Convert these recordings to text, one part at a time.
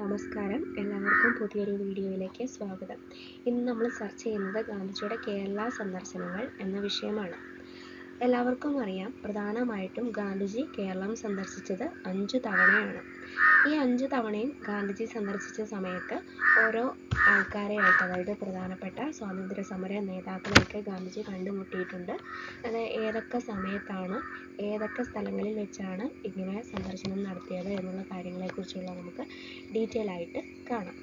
നമസ്കാരം. എല്ലാവർക്കും പുതിയൊരു വീഡിയോയിലേക്ക് സ്വാഗതം. ഇന്ന് നമ്മൾ ചർച്ച ചെയ്യുന്നത് ഗാന്ധിജിയുടെ കേരള സന്ദർശനങ്ങൾ എന്ന വിഷയമാണ്. എല്ലാവർക്കും അറിയാം. പ്രധാനമായിട്ടും ഗാന്ധിജി കേരളം സന്ദർശിച്ചത് അഞ്ചു തവണയാണ്. ഈ അഞ്ചു തവണയും ഗാന്ധിജി സന്ദർശിച്ച സമയത്ത് ഓരോ ആൾക്കാരെയായിട്ട് അതായത് പ്രധാനപ്പെട്ട സ്വാതന്ത്ര്യ സമര നേതാക്കളെയൊക്കെ ഗാന്ധിജി കണ്ടുമുട്ടിയിട്ടുണ്ട്. അത് ഏതൊക്കെ സമയത്താണ് ഏതൊക്കെ സ്ഥലങ്ങളിൽ വെച്ചാണ് ഇങ്ങനെ സന്ദർശനം നടത്തിയത് എന്നുള്ള കാര്യങ്ങളെക്കുറിച്ചുള്ള നമുക്ക് ഡീറ്റെയിൽ ആയിട്ട് കാണാം.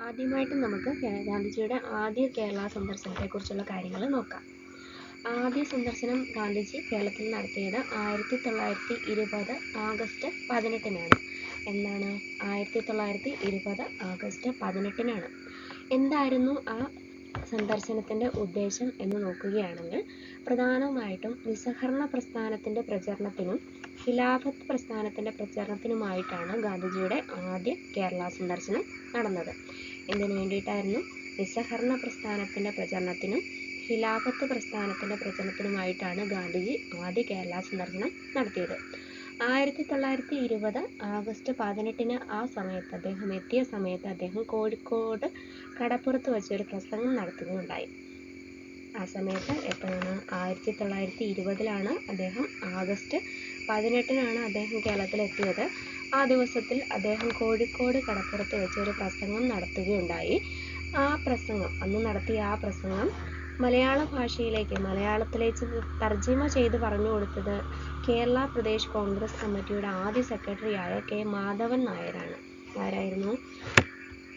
ആദ്യമായിട്ട് നമുക്ക് ഗാന്ധിജിയുടെ ആദ്യ കേരള സന്ദർശനത്തെക്കുറിച്ചുള്ള കാര്യങ്ങൾ നോക്കാം. ആദ്യ സന്ദർശനം ഗാന്ധിജി കേരളത്തിൽ നടത്തിയത് ആയിരത്തി തൊള്ളായിരത്തി ഇരുപത് ആഗസ്റ്റ് പതിനെട്ടിനാണ്. എന്നാണ്? ആയിരത്തി തൊള്ളായിരത്തി ഇരുപത് ആഗസ്റ്റ് പതിനെട്ടിനാണ്. എന്തായിരുന്നു ആ സന്ദർശനത്തിന്റെ ഉദ്ദേശം എന്ന് നോക്കുകയാണെങ്കിൽ പ്രധാനമായിട്ടും നിസ്സഹകരണ പ്രസ്ഥാനത്തിന്റെ പ്രചരണത്തിനും ഖിലാഫത്ത് പ്രസ്ഥാനത്തിന്റെ പ്രചരണത്തിനുമായിട്ടാണ് ഗാന്ധിജിയുടെ ആദ്യ കേരള സന്ദർശനം നടന്നത്. എന്തിനു വേണ്ടിയിട്ടായിരുന്നു? നിസ്സഹകരണ പ്രസ്ഥാനത്തിന്റെ പ്രചരണത്തിനും ഖിലാഫത്ത് പ്രസ്ഥാനത്തിന്റെ പ്രചരണത്തിനുമായിട്ടാണ് ഗാന്ധിജി ആദ്യ കേരള സന്ദർശനം നടത്തിയത്. ആയിരത്തി തൊള്ളായിരത്തി ഇരുപത് ആഗസ്റ്റ് പതിനെട്ടിന് ആ സമയത്ത് അദ്ദേഹം എത്തിയ സമയത്ത് അദ്ദേഹം കോഴിക്കോട് കടപ്പുറത്ത് വെച്ച് ഒരു പ്രസംഗം നടത്തുകയുണ്ടായി. ആ സമയത്ത് എപ്പോഴാണ്? ആയിരത്തി തൊള്ളായിരത്തി ഇരുപതിലാണ് അദ്ദേഹം ആഗസ്റ്റ് പതിനെട്ടിനാണ് അദ്ദേഹം കേരളത്തിലെത്തിയത്. ആ ദിവസത്തിൽ അദ്ദേഹം കോഴിക്കോട് കടപ്പുറത്ത് വെച്ച് ഒരു പ്രസംഗം നടത്തുകയുണ്ടായി. ആ പ്രസംഗം അന്ന് നടത്തിയ ആ പ്രസംഗം മലയാള ഭാഷയിലേക്ക് മലയാളത്തിലേക്ക് തർജിമ ചെയ്ത് പറഞ്ഞു കൊടുത്തത് കേരള പ്രദേശ് കോൺഗ്രസ് കമ്മിറ്റിയുടെ ആദ്യ സെക്രട്ടറിയായ കെ മാധവൻ നായരാണ്. ആരായിരുന്നു?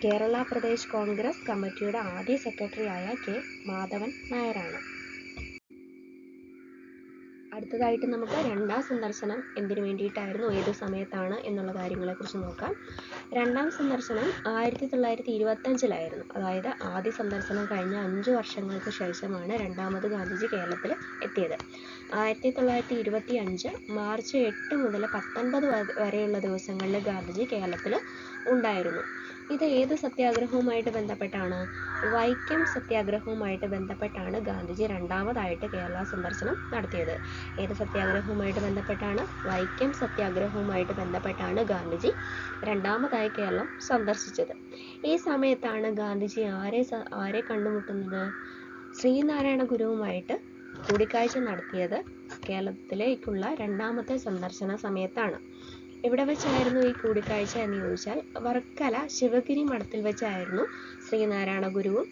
കേരള പ്രദേശ് കോൺഗ്രസ് കമ്മിറ്റിയുടെ ആദ്യ സെക്രട്ടറിയായ കെ മാധവൻ നായരാണ്. അടുത്തതായിട്ട് നമുക്ക് രണ്ടാം സന്ദർശനം എന്തിനു വേണ്ടിയിട്ടായിരുന്നു ഏത് സമയത്താണ് എന്നുള്ള കാര്യങ്ങളെക്കുറിച്ച് നോക്കാം. രണ്ടാം സന്ദർശനം ആയിരത്തി തൊള്ളായിരത്തി ഇരുപത്തഞ്ചിലായിരുന്നു അതായത് ആദ്യ സന്ദർശനം കഴിഞ്ഞ അഞ്ച് വർഷങ്ങൾക്ക് ശേഷമാണ് രണ്ടാമത് ഗാന്ധിജി കേരളത്തിൽ എത്തിയത്. ആയിരത്തി തൊള്ളായിരത്തി ഇരുപത്തി അഞ്ച് മാർച്ച് എട്ട് മുതൽ പത്തൊൻപത് വരെയുള്ള ദിവസങ്ങളിൽ ഗാന്ധിജി കേരളത്തിൽ ഉണ്ടായിരുന്നു. ഇത് ഏത് സത്യാഗ്രഹവുമായിട്ട് ബന്ധപ്പെട്ടാണ്? വൈക്കം സത്യാഗ്രഹവുമായിട്ട് ബന്ധപ്പെട്ടാണ് ഗാന്ധിജി രണ്ടാമതായിട്ട് കേരള സന്ദർശനം നടത്തിയത്. ഏത് സത്യാഗ്രഹവുമായിട്ട് ബന്ധപ്പെട്ടാണ്? വൈക്കം സത്യാഗ്രഹവുമായിട്ട് ബന്ധപ്പെട്ടാണ് ഗാന്ധിജി രണ്ടാമതായി കേരളം സന്ദർശിച്ചത്. ഈ സമയത്താണ് ഗാന്ധിജി ആരെ ആരെ കണ്ടുമുട്ടുന്നത്? ശ്രീനാരായണ ഗുരുവുമായിട്ട് കൂടിക്കാഴ്ച നടത്തിയത് കേരളത്തിലേക്കുള്ള രണ്ടാമത്തെ സന്ദർശന സമയത്താണ്. എവിടെ വെച്ചായിരുന്നു ഈ കൂടിക്കാഴ്ച എന്ന് ചോദിച്ചാൽ വർക്കല ശിവഗിരി മഠത്തിൽ വെച്ചായിരുന്നു ശ്രീനാരായണ ഗുരുവും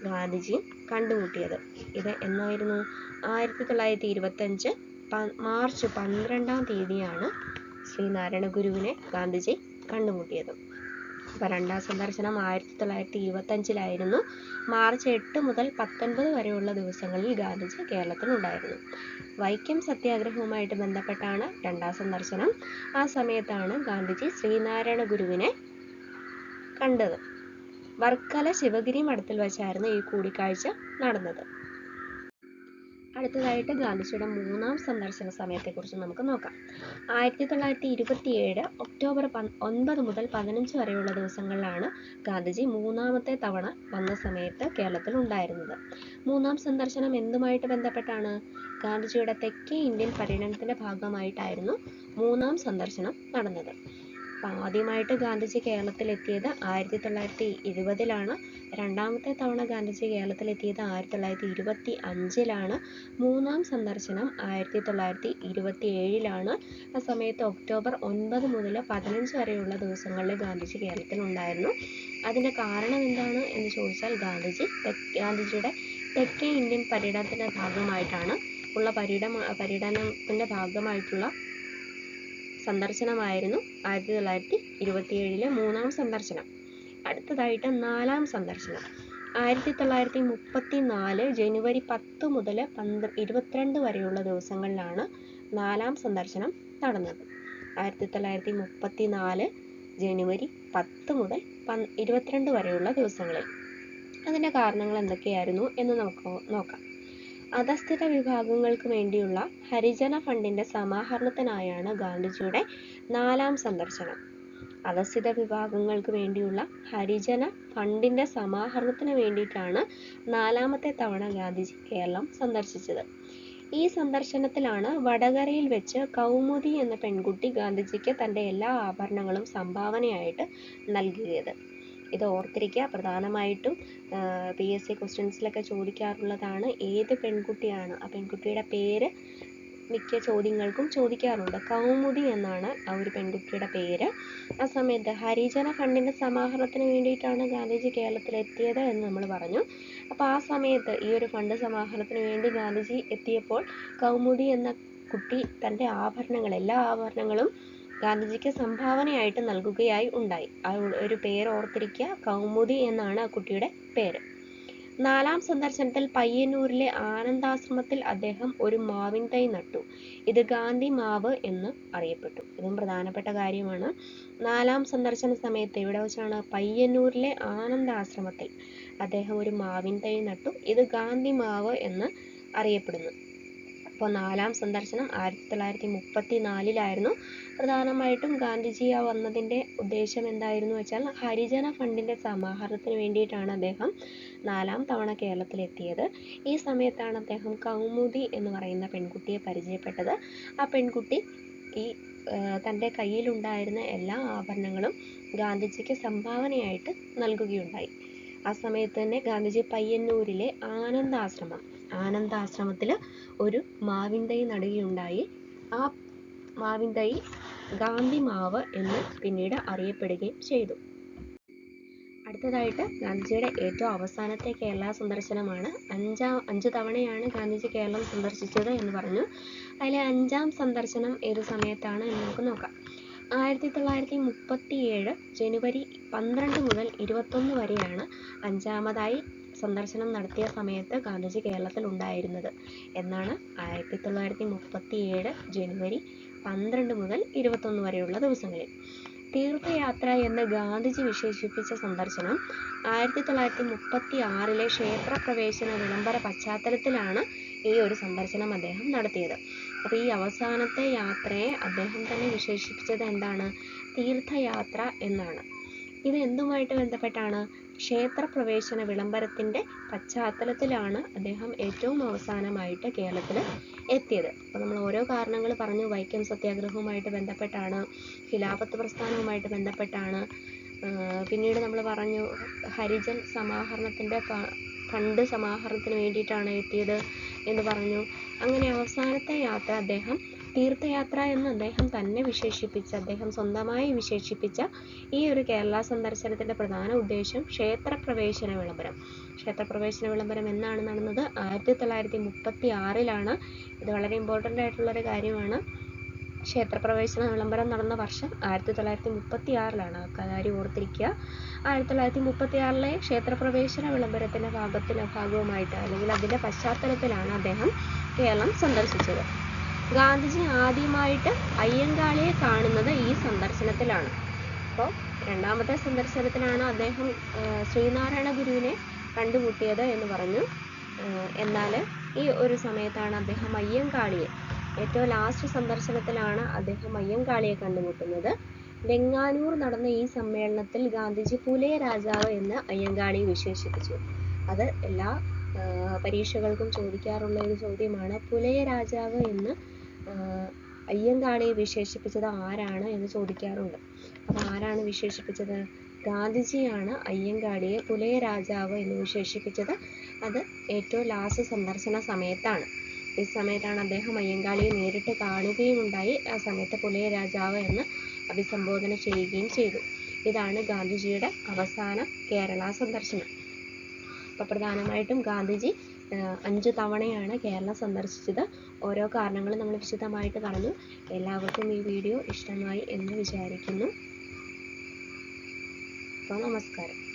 ഗാന്ധിജിയും കണ്ടുമുട്ടിയത്. ഇത് എന്നായിരുന്നു? ആയിരത്തി തൊള്ളായിരത്തി ഇരുപത്തഞ്ച് മാർച്ച് പന്ത്രണ്ടാം തീയതിയാണ് ശ്രീനാരായണ ഗുരുവിനെ ഗാന്ധിജി കണ്ടുമുട്ടിയത്. അപ്പോൾ രണ്ടാം സന്ദർശനം ആയിരത്തി തൊള്ളായിരത്തി ഇരുപത്തഞ്ചിലായിരുന്നു മാർച്ച് എട്ട് മുതൽ പത്തൊൻപത് വരെയുള്ള ദിവസങ്ങളിൽ ഗാന്ധിജി കേരളത്തിലുണ്ടായിരുന്നു. വൈക്കം സത്യാഗ്രഹവുമായിട്ട് ബന്ധപ്പെട്ടാണ് രണ്ടാം സന്ദർശനം. ആ സമയത്താണ് ഗാന്ധിജി ശ്രീനാരായണ ഗുരുവിനെ കണ്ടത്. വർക്കല ശിവഗിരി മഠത്തിൽ വെച്ചായിരുന്നു ഈ കൂടിക്കാഴ്ച നടന്നത്. അടുത്തതായിട്ട് ഗാന്ധിജിയുടെ മൂന്നാം സന്ദർശന സമയത്തെക്കുറിച്ച് നമുക്ക് നോക്കാം. ആയിരത്തി തൊള്ളായിരത്തി ഇരുപത്തിയേഴ് ഒക്ടോബർ ഒൻപത് മുതൽ പതിനഞ്ച് വരെയുള്ള ദിവസങ്ങളിലാണ് ഗാന്ധിജി മൂന്നാമത്തെ തവണ വന്ന സമയത്ത് കേരളത്തിൽ ഉണ്ടായിരുന്നത്. മൂന്നാം സന്ദർശനം എന്തുമായിട്ട് ബന്ധപ്പെട്ടാണ്? ഗാന്ധിജിയുടെ തെക്കേ ഇന്ത്യൻ പര്യടനത്തിന്റെ ഭാഗമായിട്ടായിരുന്നു മൂന്നാം സന്ദർശനം നടന്നത്. അപ്പോൾ ആദ്യമായിട്ട് ഗാന്ധിജി കേരളത്തിലെത്തിയത് ആയിരത്തി തൊള്ളായിരത്തി ഇരുപതിലാണ് രണ്ടാമത്തെ തവണ ഗാന്ധിജി കേരളത്തിലെത്തിയത് ആയിരത്തി തൊള്ളായിരത്തി ഇരുപത്തി അഞ്ചിലാണ് മൂന്നാം സന്ദർശനം ആയിരത്തി തൊള്ളായിരത്തി ഇരുപത്തി ഏഴിലാണ് ആ സമയത്ത് ഒക്ടോബർ ഒൻപത് മുതൽ പതിനഞ്ച് വരെയുള്ള ദിവസങ്ങളിൽ ഗാന്ധിജി കേരളത്തിലുണ്ടായിരുന്നു. അതിന്റെ കാരണം എന്താണ് എന്ന് ചോദിച്ചാൽ ഗാന്ധിജി ഗാന്ധിജിയുടെ തെക്കേ ഇന്ത്യൻ പര്യടനത്തിന്റെ ഭാഗമായിട്ടാണ് ഉള്ള പര്യടന പര്യടനത്തിന്റെ ഭാഗമായിട്ടുള്ള സന്ദർശനമായിരുന്നു ആയിരത്തി തൊള്ളായിരത്തി ഇരുപത്തിയേഴിലെ മൂന്നാം സന്ദർശനം. അടുത്തതായിട്ട് നാലാം സന്ദർശനം. ആയിരത്തി തൊള്ളായിരത്തി മുപ്പത്തി നാല് ജനുവരി പത്ത് മുതൽ പന്ത്ര ഇരുപത്തിരണ്ട് വരെയുള്ള ദിവസങ്ങളിലാണ് നാലാം സന്ദർശനം നടന്നത്. ആയിരത്തി തൊള്ളായിരത്തി മുപ്പത്തി നാല് ജനുവരി പത്ത് മുതൽ പൻ ഇരുപത്തിരണ്ട് വരെയുള്ള ദിവസങ്ങളിൽ. അതിന്റെ കാരണങ്ങൾ എന്തൊക്കെയായിരുന്നു എന്ന് നമുക്ക് നോക്കാം. അധസ്ഥിത വിഭാഗങ്ങൾക്ക് വേണ്ടിയുള്ള ഹരിജന ഫണ്ടിന്റെ സമാഹരണത്തിനായാണ് ഗാന്ധിജിയുടെ നാലാം സന്ദർശനം. അധസ്ഥിത വിഭാഗങ്ങൾക്ക് വേണ്ടിയുള്ള ഹരിജന ഫണ്ടിന്റെ സമാഹരണത്തിന് വേണ്ടിയിട്ടാണ് നാലാമത്തെ തവണ ഗാന്ധിജി കേരളം സന്ദർശിച്ചത്. ഈ സന്ദർശനത്തിലാണ് വടകരയിൽ വെച്ച് കൗമുദി എന്ന പെൺകുട്ടി ഗാന്ധിജിക്ക് തന്റെ എല്ലാ ആഭരണങ്ങളും സംഭാവനയായിട്ട് നൽകിയത്. ഇത് ഓർത്തിരിക്കുക. പ്രധാനമായിട്ടും പി എസ് സി ക്വസ്റ്റ്യൻസിലൊക്കെ ചോദിക്കാറുള്ളതാണ് ഏത് പെൺകുട്ടിയാണ്. ആ പെൺകുട്ടിയുടെ പേര് മിക്ക ചോദ്യങ്ങൾക്കും ചോദിക്കാറുണ്ട്. കൗമുദി എന്നാണ് ആ ഒരു പെൺകുട്ടിയുടെ പേര്. ആ സമയത്ത് ഹരിജന ഫണ്ടിന്റെ സമാഹരണത്തിന് വേണ്ടിയിട്ടാണ് ഗാന്ധിജി കേരളത്തിലെത്തിയത് എന്ന് നമ്മൾ പറഞ്ഞു. അപ്പോൾ ആ സമയത്ത് ഈ ഒരു ഫണ്ട് സമാഹരണത്തിന് വേണ്ടി ഗാന്ധിജി എത്തിയപ്പോൾ കൗമുദി എന്ന കുട്ടി തന്റെ ആഭരണങ്ങൾ എല്ലാ ആഭരണങ്ങളും ഗാന്ധിജിക്ക് സംഭാവനയായിട്ട് നൽകുകയായി ഉണ്ടായി. ആ ഒരു പേര് ഓർത്തിരിക്കുക കൗമുദി എന്നാണ് ആ കുട്ടിയുടെ പേര്. നാലാം സന്ദർശനത്തിൽ പയ്യന്നൂരിലെ ആനന്ദാശ്രമത്തിൽ അദ്ദേഹം ഒരു മാവിൻ തൈ നട്ടു. ഇത് ഗാന്ധി മാവ് എന്ന് അറിയപ്പെട്ടു. ഇതും പ്രധാനപ്പെട്ട കാര്യമാണ്. നാലാം സന്ദർശന സമയത്ത് ഇവിടെ വെച്ചാണ് പയ്യന്നൂരിലെ ആനന്ദാശ്രമത്തിൽ അദ്ദേഹം ഒരു മാവിൻ തൈ നട്ടു. ഇത് ഗാന്ധി മാവ് എന്ന് അറിയപ്പെടുന്നു. അപ്പോൾ നാലാം സന്ദർശനം ആയിരത്തി തൊള്ളായിരത്തി മുപ്പത്തി നാലിലായിരുന്നു പ്രധാനമായിട്ടും ഗാന്ധിജി ആ വന്നതിന്റെ ഉദ്ദേശം എന്തായിരുന്നു വെച്ചാൽ ഹരിജന ഫണ്ടിന്റെ സമാഹരണത്തിന് വേണ്ടിയിട്ടാണ് അദ്ദേഹം നാലാം തവണ കേരളത്തിലെത്തിയത്. ഈ സമയത്താണ് അദ്ദേഹം കൗമുദി എന്ന് പറയുന്ന പെൺകുട്ടിയെ പരിചയപ്പെട്ടത്. ആ പെൺകുട്ടി ഈ തന്റെ കയ്യിലുണ്ടായിരുന്ന എല്ലാ ആഭരണങ്ങളും ഗാന്ധിജിക്ക് സംഭാവനയായിട്ട് നൽകുകയുണ്ടായി. ആ സമയത്ത് തന്നെ ഗാന്ധിജി പയ്യന്നൂരിലെ ആനന്ദാശ്രമം ആനന്ദാശ്രമത്തിൽ ഒരു മാവിൻ തൈ നടുകയുണ്ടായി. ആ മാവിൻ തൈ ഗാന്ധി മാവ് എന്ന് പിന്നീട് അറിയപ്പെടുകയും ചെയ്തു. അടുത്തതായിട്ട് ഗാന്ധിജിയുടെ ഏറ്റവും അവസാനത്തെ കേരള സന്ദർശനമാണ്. അഞ്ചാം അഞ്ച് തവണയാണ് ഗാന്ധിജി കേരളം സന്ദർശിച്ചത് എന്ന് പറഞ്ഞു. അതിലെ അഞ്ചാം സന്ദർശനം ഏത് സമയത്താണ് എന്ന് നമുക്ക് നോക്കാം. ആയിരത്തി തൊള്ളായിരത്തി മുപ്പത്തി ഏഴ് ജനുവരി പന്ത്രണ്ട് മുതൽ ഇരുപത്തൊന്ന് വരെയാണ് അഞ്ചാമതായി സന്ദർശനം നടത്തിയ സമയത്ത് ഗാന്ധിജി കേരളത്തിൽ ഉണ്ടായിരുന്നത്. എന്നാണ് ആയിരത്തി തൊള്ളായിരത്തി മുപ്പത്തി ഏഴ് ജനുവരി പന്ത്രണ്ട് മുതൽ ഇരുപത്തൊന്ന് വരെയുള്ള ദിവസങ്ങളിൽ. തീർത്ഥയാത്ര എന്ന് ഗാന്ധിജി വിശേഷിപ്പിച്ച സന്ദർശനം ആയിരത്തി തൊള്ളായിരത്തി മുപ്പത്തി ആറിലെ ക്ഷേത്രപ്രവേശന വിളംബര പശ്ചാത്തലത്തിലാണ് ഈ ഒരു സന്ദർശനം അദ്ദേഹം നടത്തിയത്. അപ്പോൾ ഈ അവസാനത്തെ യാത്രയെ അദ്ദേഹം തന്നെ വിശേഷിപ്പിച്ചത് എന്താണ്? തീർത്ഥയാത്ര എന്നാണ്. ഇത് എന്തുമായിട്ട് ബന്ധപ്പെട്ടാണ്? ക്ഷേത്രപ്രവേശന വിളംബരത്തിന്റെ പശ്ചാത്തലത്തിലാണ് അദ്ദേഹം ഏറ്റവും അവസാനമായിട്ട് കേരളത്തിൽ എത്തിയത്. അപ്പോൾ നമ്മൾ ഓരോ കാരണങ്ങൾ പറഞ്ഞു. വൈക്കം സത്യാഗ്രഹവുമായിട്ട് ബന്ധപ്പെട്ടാണ്. ഖിലാഫത്ത് പ്രസ്ഥാനവുമായിട്ട് ബന്ധപ്പെട്ടാണ്. പിന്നീട് നമ്മൾ പറഞ്ഞു ഹരിജൻ സമാഹരണത്തിന്റെ ഫണ്ട് സമാഹരണത്തിന് വേണ്ടിയിട്ടാണ് എത്തിയത് എന്ന് പറഞ്ഞു. അങ്ങനെ അവസാനത്തെ യാത്ര അദ്ദേഹം തീർത്ഥയാത്ര എന്ന് അദ്ദേഹം തന്നെ വിശേഷിപ്പിച്ച അദ്ദേഹം സ്വന്തമായി വിശേഷിപ്പിച്ച ഈ ഒരു കേരള സന്ദർശനത്തിന്റെ പ്രധാന ഉദ്ദേശം ക്ഷേത്രപ്രവേശന വിളംബരം. ക്ഷേത്രപ്രവേശന വിളംബരം എന്നാണ് നടന്നത്. ആയിരത്തി തൊള്ളായിരത്തി മുപ്പത്തി ആറിലാണ് ഇത് വളരെ ഇമ്പോർട്ടന്റ് ആയിട്ടുള്ളൊരു കാര്യമാണ്. ക്ഷേത്രപ്രവേശന വിളംബരം നടന്ന വർഷം ആയിരത്തി തൊള്ളായിരത്തി മുപ്പത്തി ആറിലാണ് ആ കാര്യം ഓർത്തിരിക്കുക. ആയിരത്തി തൊള്ളായിരത്തി മുപ്പത്തി ആറിലെ ക്ഷേത്രപ്രവേശന വിളംബരത്തിന്റെ ഭാഗത്തിന് ഭാഗവുമായിട്ട് അല്ലെങ്കിൽ അതിന്റെ പശ്ചാത്തലത്തിലാണ് അദ്ദേഹം കേരളം സന്ദർശിച്ചത്. ഗാന്ധിജി ആദ്യമായിട്ട് അയ്യങ്കാളിയെ കാണുന്നത് ഈ സന്ദർശനത്തിലാണ്. അപ്പോൾ രണ്ടാമത്തെ സന്ദർശനത്തിലാണ് അദ്ദേഹം ശ്രീനാരായണ ഗുരുവിനെ കണ്ടുമുട്ടിയത് എന്ന് പറഞ്ഞു. എന്നാൽ ഈ ഒരു സമയത്താണ് അദ്ദേഹം അയ്യങ്കാളിയെ ഏറ്റവും ലാസ്റ്റ് സന്ദർശനത്തിലാണ് അദ്ദേഹം അയ്യങ്കാളിയെ കണ്ടുമുട്ടുന്നത്. വെങ്ങാനൂർ നടന്ന ഈ സമ്മേളനത്തിൽ ഗാന്ധിജി പുലയ രാജാവ് എന്ന് അയ്യങ്കാളിയെ വിശേഷിപ്പിച്ചു. അത് എല്ലാ പരീക്ഷകൾക്കും ചോദിക്കാറുള്ള ഒരു ചോദ്യമാണ് പുലയ രാജാവ് എന്ന് അയ്യങ്കാളിയെ വിശേഷിപ്പിച്ചത് ആരാണ് എന്ന് ചോദിക്കാറുണ്ട്. അപ്പോൾ ആരാണ് വിശേഷിപ്പിച്ചത്? ഗാന്ധിജിയാണ് അയ്യങ്കാളിയെ പുലയ രാജാവ് എന്ന് വിശേഷിപ്പിച്ചത്. അത് ഏറ്റവും ലാസ്റ്റ് സന്ദർശന സമയത്താണ്. ഈ സമയത്താണ് അദ്ദേഹം അയ്യങ്കാളിയെ നേരിട്ട് കാണുകയും ഉണ്ടായി ആ സമയത്ത് പുലയ രാജാവ് എന്ന് അഭിസംബോധന ചെയ്യുകയും ചെയ്തു. ഇതാണ് ഗാന്ധിജിയുടെ അവസാന കേരള സന്ദർശനം. അപ്പോൾ പ്രധാനമായിട്ടും ഗാന്ധിജി അഞ്ച് തവണയാണ് കേരളം സന്ദർശിച്ചത്. ഓരോ കാരണങ്ങളും നമ്മൾ വിശദമായിട്ട് പറഞ്ഞു എല്ലാവർക്കും ഈ വീഡിയോ ഇഷ്ടമായി എന്ന് വിചാരിക്കുന്നു. അപ്പോൾ നമസ്കാരം.